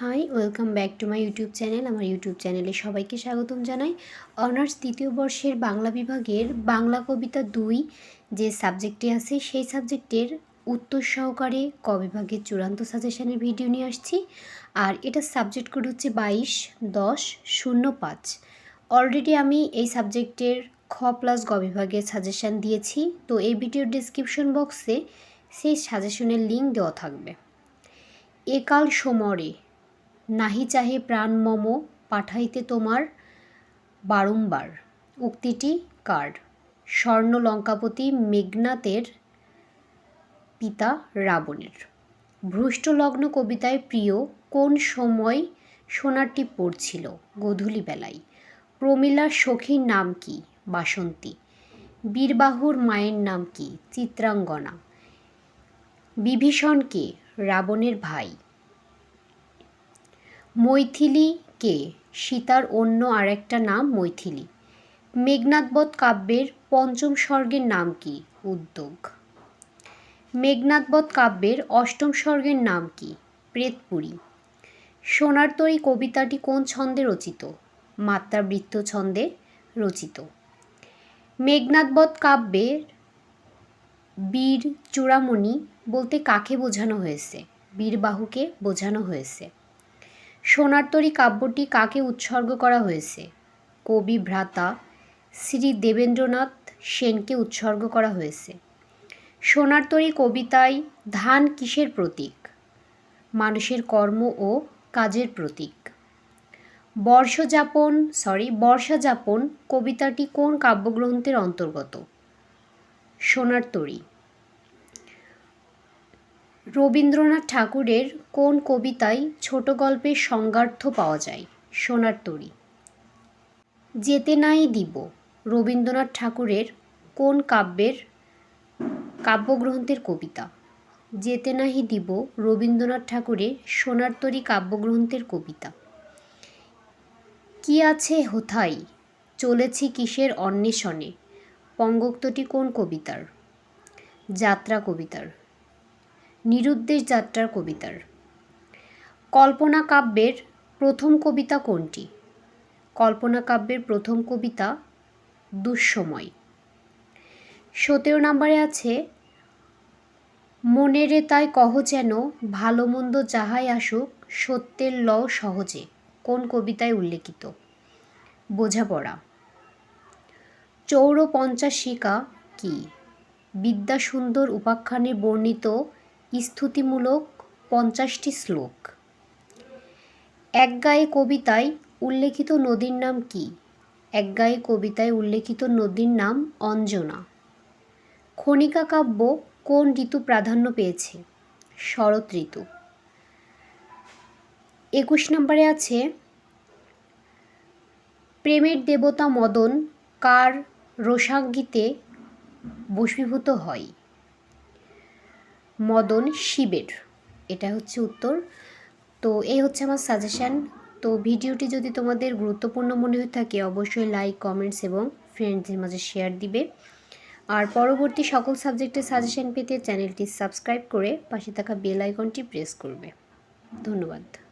Hi welcome back to my YouTube channel আমার YouTube চ্যানেলে সবাইকে স্বাগতম জানাই। অনার্স দ্বিতীয় বর্ষের বাংলা বিভাগের বাংলা কবিতা দুই যে সাবজেক্টটি আছে, সেই সাবজেক্টের উত্তর সহকারে ক বিভাগের চূড়ান্ত সাজেশনের ভিডিও নিয়ে আসছি। আর এটা সাবজেক্ট কোড হচ্ছে বাইশ, দশ, শূন্য, পাঁচ। অলরেডি আমি এই সাবজেক্টের খ প্লাস গ বিভাগের সাজেশান দিয়েছি। তো এই ভিডিওর ডিসক্রিপশন বক্সে সেই সাজেশনের লিঙ্ক দেওয়া থাকবে। একাল সমরে নাহি চাহে প্রাণ মম, পাঠাইতে তোমার বারংবার উক্তিটি কার? স্বর্ণ লঙ্কাপতি মেঘনাথের পিতা রাবণের। ভ্রষ্টলগ্ন কবিতায় প্রিয়, কোন সময় সোনারটি পড়ছিল গধূলি বেলায়? প্রমীলার সখীর নাম কি? বাসন্তী। বীরবাহুর মায়ের নাম কি? চিত্রাঙ্গনা। বিভীষণকে রাবণের ভাই। মৈথিলী কে? সীতার অন্য আরেকটা নাম মৈথিলী। মেঘনাথবধ কাব্যের পঞ্চম স্বর্গের নাম কি? উদ্যোগ। মেঘনাথবধ কাব্যের অষ্টম স্বর্গের নাম কি? প্রেতপুরী। সোনার তরী কবিতাটি কোন ছন্দে রচিত? মাত্রাবৃত্ত ছন্দে রচিত। মেঘনাথবধ কাব্যের বীর চূড়ামণি বলতে কাকে বোঝানো হয়েছে? বীরবাহুকে বোঝানো হয়েছে। সোনার তরী কাব্যটি কাকে উৎসর্গ করা হয়েছে? কবি ভ্রাতা শ্রী দেবেন্দ্রনাথ সেনকে উৎসর্গ করা হয়েছে। সোনার তরী কবিতায় ধান কিসের প্রতীক? মানুষের কর্ম ও কাজের প্রতীক। বর্ষযাপন সরি বর্ষাযাপন কবিতাটি কোন কাব্যগ্রন্থের অন্তর্গত? সোনার তরী রবীন্দ্রনাথ ঠাকুরের কোন কবিতায় ছোট গল্পের সংজ্ঞার্থ পাওয়া যায়? সোনার তরী। যেতে নাই দিব। রবীন্দ্রনাথ ঠাকুরের কোন কাব্যের কাব্যগ্রন্থের কবিতা? যেতে নাহি দিব। রবীন্দ্রনাথ ঠাকুরের সোনার তরী কাব্যগ্রন্থের কবিতা। কি আছে হোথাই? চলেছি কিসের অন্বেষণে? পঙ্গোক্তটি কোন কবিতার? যাত্রা কবিতার। নিরুদ্দেশ যাত্রার কবিতার। কল্পনা কাব্যের প্রথম কবিতা কোনটি? কল্পনা কাব্যের প্রথম কবিতা দুঃসময়। সতেরো নম্বরে আছে মনেরে তাই কহ যেন ভালো মন্দ যাহাই আসুক, সত্যের ল সহজে। কোন কবিতায় উল্লেখিত? বোঝাপড়া। চৌর পঞ্চাশিকা কি? বিদ্যাসুন্দর উপাখ্যানে বর্ণিত স্তুতিমূলক পঞ্চাশটি শ্লোক। এক গায়ে কবিতায় উল্লেখিত নদীর নাম কি? এক গায়ে কবিতায় উল্লেখিত নদীর নাম অঞ্জনা। খনিকা কাব্য কোন ঋতু প্রাধান্য পেয়েছে? শরৎ ঋতু। একুশ নম্বরে আছে, প্রেমের দেবতা মদন কার রোষাঙ্গিতে বশীভূত হয়? মদন শিবের। এটা হচ্ছে উত্তর। তো এই হচ্ছে আমার সাজেশান তো ভিডিওটি যদি তোমাদের গুরুত্বপূর্ণ মনে হয়ে থাকে, অবশ্যই লাইক কমেন্টস এবং ফ্রেন্ডসদের মাঝে শেয়ার দিবে। আর পরবর্তী সকল সাবজেক্টের সাজেশান পেতে চ্যানেলটি সাবস্ক্রাইব করে পাশে থাকা বেল আইকনটি প্রেস করবে। ধন্যবাদ।